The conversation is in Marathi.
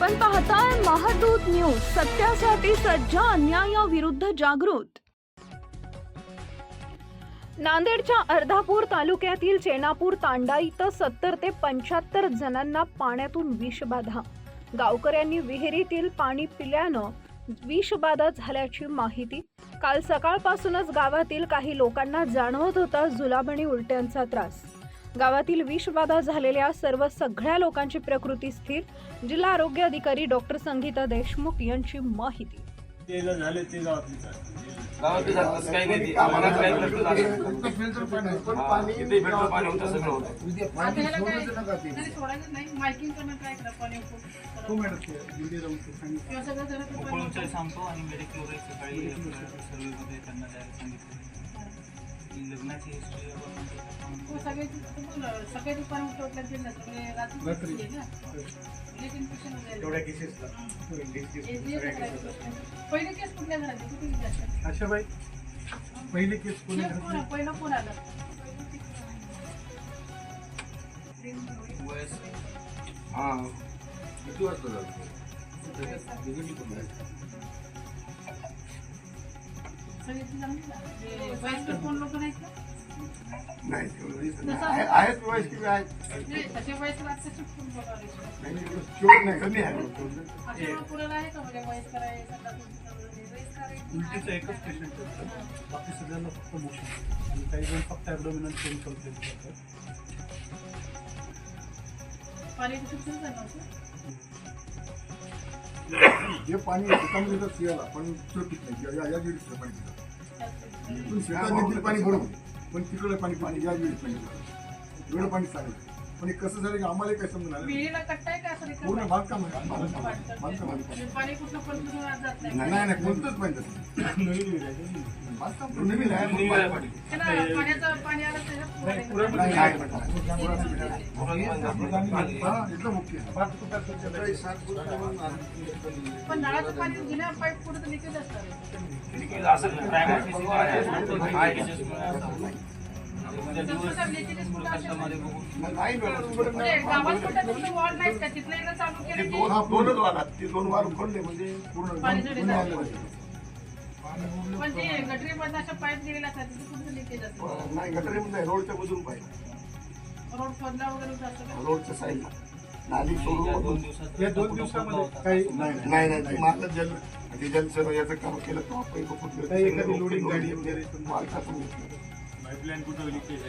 आपण पाहताय महादूत न्यूज सत्यासाठी सज्ज अन्यायाविरुद्ध जागृत. नांदेडच्या अर्धापूर तालुक्यातील चेनापूर तांडा इथं सत्तर ते पंच्याहत्तर जणांना पाण्यातून विषबाधा गावकऱ्यांनी विहिरीतील पाणी पिल्यानं विषबाधा झाल्याची माहिती. काल सकाळपासूनच गावातील काही लोकांना जाणवत होता जुलाब आणि उलट्यांचा त्रास. गावातील विषबाधा झालेल्या सर्व सगळ्या लोकांची प्रकृती स्थिर जिल्हा आरोग्य अधिकारी डॉक्टर संगीता देशमुख यांची माहिती. झाले काही नाही आम्हाला काही झाले हा, पाणी होतं. सगळं होतं सांगतो आणि सकाळी सर्वेमध्ये त्यांना द्यायला सांगितलं. की लग्नाची हिस्ट्री हो, सगळ्याची सकाळी पाणी उकळलं ते ना, सगळे रात्री रात्री. ना. वगैरे. केसेसला हे. पहिले केस कुठल्या घरात कुठे गेले? आशाबाई पहिले केस कोणी हे? कोण- पहिलं कोण आलं वयस हा किती वाजता झालं कोण लोक नाहीत का? नाही आहेत वयस्कर आहेत नाही, वयस्कर नाही, नाही, नाही कमी आहे आहे का म्हणजे वयस्कर आहे वयस्कर आहे. उलटीचं एकच पेशंट होतं बाकी सगळ्यांना फक्त मोशन आणि काही जण फक्त ॲबडोमिनल पेन कंप्लेंट करतात पाणी कुठे झालं होतं जे पाणी शेतामध्ये येतं सियाला पण चोटीत नाही या- या- विहिरीतलं पाणी येतं. इकडून शेतात पाणी बरोबर पण तिकडे पाणी पाणी या विहिरीत पाणी येतं. एवढं पाणी चालेल पण कसं झालं की आम्हाला काही समजून आलं. विहिरीला कट्टा आहे का असं रिकामं पूर्ण? बांधकाम आहे बांधकाम आहे. बांधकाम आहे. पाणी कुठलं पण कुठून आज जात नाही नाही नाही कोणतंच? बांधकाम नवीन आहे पाणी. त्याला पाण्याचं आलं तर पुरायला नाही, काय नाही? नाही. हा, आहे. नळाचं पाणी जुन्या पाईप पुढे तर असं प्रायमरी दोन की दोनच वारात ते दोन वार उघडले म्हणजे पूर्ण पाणी पूर्ण जोडीदार. बांधलं पाहिजे. पण ते गटरीमधनं अशा पाईप गेलेल्या असतात तिथे कुठं लिकेज असतं नाही नाही रोडच्या पाहिजे रोड खोदला वगैरे? रोडच्या साईडला नाली या सोडून दोन दिवसात या दोन दिवसामध्ये काही नाही, नाही. ते जल ते जलचं याचं काम केलं फुटलं. काही एखादी लोडिंग गाडी वगैरे मालकाचं घेतलं. पाईपलाईन कुठं लिकेज